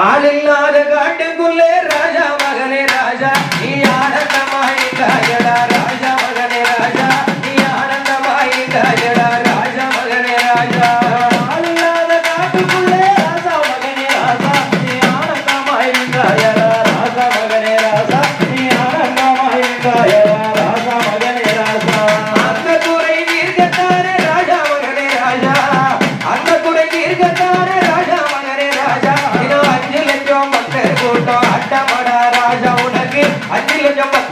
ஆளில்லாத காட்டுக்குள்ளே ராஜா மகனே ராஜா நீ ஆனந்தமாய் காயடா ராஜா மகனே ராஜா நீ ஆனந்தமாய் காயடா ராஜா மகனே ராஜா ஆளில்லாத காட்டுக்குள்ளே ராஜா மகனே ராஜா நீ ஆனந்தமாய் காயடா ராஜா மகனே ராஜா நீ ஆனந்தமாய் காயடா Hanya lebih cepat.